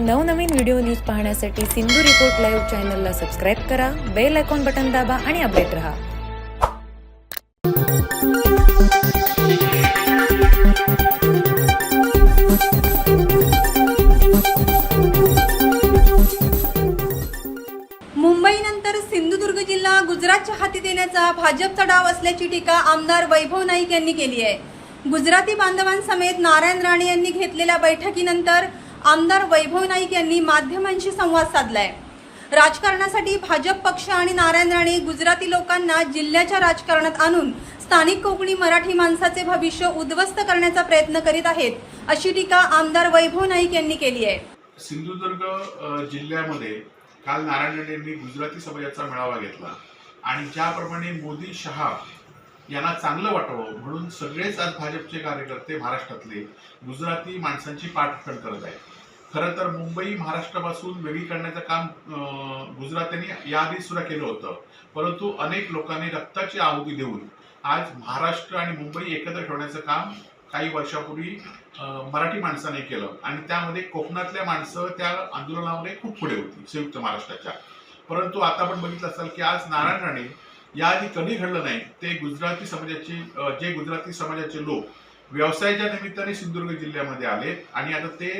नवनवीन video news पाहण्यासाठी Sindhu report live चॅनलला सबस्क्राईब करा बेल आयकॉन बटन दाबा आणि अपडेट रहा. मुंबईनंतर सिंधुदुर्ग जिल्हा गुजरातच्या हाती देण्याचा भाजपचा डाव असल्याची टीका आमदार वैभव नाईक यांनी केली आहे. गुजराती बांधवांसमेत नारायण राणे यांनी घेतलेल्या बैठकीनंतर आमदार वैभव नाईक यांनी माध्यमांशी संवाद साधलाय. राजकारणासाठी भाजप पक्ष आणि नारायण राणे गुजराती लोकांना जिल्ह्याच्या राजकारणात आणून स्थानिक कोकणी मराठी माणसाचे भविष्य उद्ध्वस्त करण्याचा प्रयत्न करीत आहेत अशी टीका आमदार वैभव नाईक यांनी केली आहे. सिंधुदुर्ग जिल्ह्यामध्ये काल नारायण राणे यांनी गुजराती समाजाचा मेळावा घेतला आणि ज्याप्रमाणे मोदी शहा यांना चांगलं वाटावं. म्हणून सगळेच आज भाजपचे कार्यकर्ते महाराष्ट्रातले गुजराती माणसांची पाठराखण करत आहेत. खरं तर मुंबई महाराष्ट्रापासून वेगळी करण्याचं काम गुजरात्यांनी याआधी सुद्धा केलं होतं. परंतु अनेक लोकांनी रक्ताची आहुती देऊन आज महाराष्ट्र आणि मुंबई एकत्र ठेवण्याचं काम काही वर्षापूर्वी मराठी माणसाने केलं. आणि त्यामध्ये कोकणातल्या माणसं त्या आंदोलनामध्ये खूप पुढे होती संयुक्त महाराष्ट्राच्या. परंतु आता आपण बघितलं असाल की आज नारायण राणे याआधी कधी घडलं नाही. ते गुजराती समाजाचे जे गुजराती समाजाचे लोक व्यवसायाच्या निमित्ताने सिंधुदुर्ग जिल्ह्यामध्ये आले आणि आता ते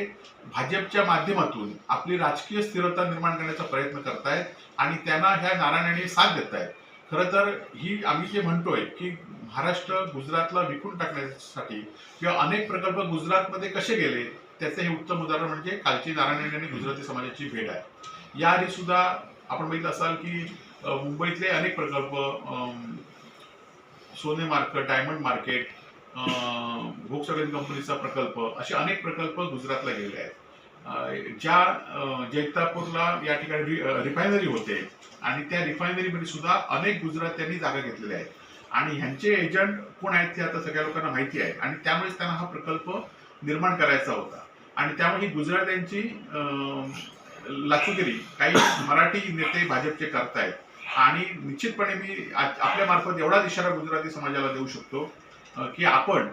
भाजपच्या माध्यमातून आपली राजकीय स्थिरता निर्माण करण्याचा प्रयत्न करतायत आणि त्यांना ह्या नारायणाने साथ देत आहेत खरं तर ही आम्ही जे म्हणतोय की महाराष्ट्र गुजरातला विकून टाकण्यासाठी किंवा अनेक प्रकल्प गुजरातमध्ये कसे गेले त्याचं हे उत्तम उदाहरण म्हणजे कालची नारायण आणि गुजराती समाजाची भेट आहे. याआधी सुद्धा आपण बघितलं असाल की मुंबईतले अनेक प्रकल्प सोने मार्केट डायमंड मार्केट व्होक्सवॅगन कंपनीचा प्रकल्प असे अनेक प्रकल्प गुजरातला गेले आहेत. ज्या जैतापूरला या ठिकाणी रि- रिफायनरी होते आणि त्या रिफायनरीमध्ये सुद्धा अनेक गुजरात्यांनी जागा घेतलेल्या आहेत. आणि ह्यांचे एजंट कोण आहेत ते आता सगळ्या लोकांना माहिती आहे. आणि त्यामुळेच त्यांना हा प्रकल्प निर्माण करायचा होता. आणि त्यामुळे ही गुजरात्यांची लाचुगिरी काही मराठी नेते भाजपचे करतायत. आणि निश्चितपणे मी आपल्या मार्फत एवढाच इशारा गुजराती समाजाला देऊ शकतो की आपण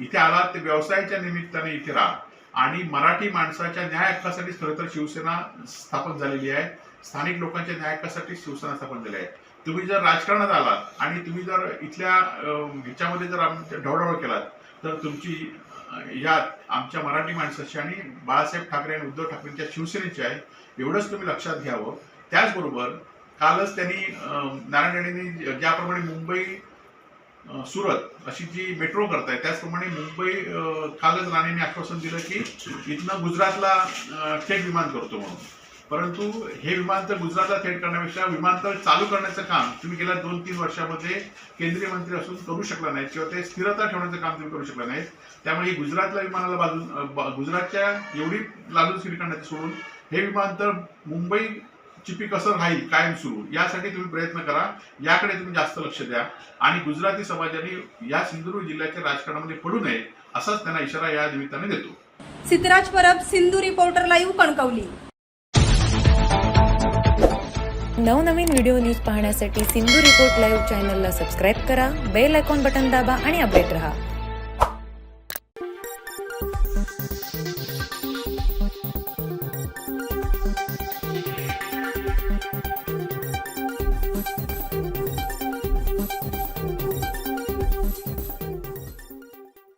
इथे आलात ते व्यवसायाच्या निमित्ताने इथे राहा. आणि मराठी माणसाच्या न्याय हक्कासाठी खरं तर शिवसेना स्थापन झालेली आहे. स्थानिक लोकांच्या न्याय हक्कासाठी शिवसेना स्थापन झाली आहे. तुम्ही जर राजकारणात आलात आणि तुम्ही जर इथल्या ह्याच्यामध्ये जर आमच्या केलात तर तुमची यात आमच्या मराठी माणसाची आणि बाळासाहेब ठाकरे आणि उद्धव ठाकरेंच्या शिवसेनेची आहे. एवढंच तुम्ही लक्षात घ्यावं. त्याचबरोबर कालच त्यांनी नारायण राणेंनी ज्याप्रमाणे मुंबई सुरत अशी जी मेट्रो करताय त्याचप्रमाणे मुंबई कालच राणेंनी आश्वासन दिलं की इथनं गुजरातला थेट विमान करतो म्हणून. परंतु हे विमानतळ गुजरातला थेट करण्यापेक्षा विमानतळ चालू करण्याचं काम तुम्ही गेल्या दोन तीन वर्षामध्ये केंद्रीय मंत्री असून करू शकला नाही किंवा ते स्थिरता ठेवण्याचं काम तुम्ही करू शकला नाही त्यामुळे गुजरातला विमानाला बाजून गुजरातच्या एवढी लालूचगिरी करण्याचं सोडून हे विमानतळ मुंबई चिपी कसं राहील कायम सुरू यासाठी तुम्ही प्रयत्न करा. याकडे तुम्ही जास्त लक्ष द्या. आणि गुजराती समाजाने या सिंधुदुर्ग जिल्ह्याच्या राजकारणामध्ये पडू नये असाच त्यांना इशारा या निमित्ताने देतो. Siddharaj Parab Sindhu reporter live Kankavli. नवनवीन व्हिडिओ न्यूज पाहण्यासाठी सिंधू रिपोर्ट लाईव्ह चॅनलला सबस्क्राईब करा बेल आयकॉन बटन दाबा आणि अपडेट रहा.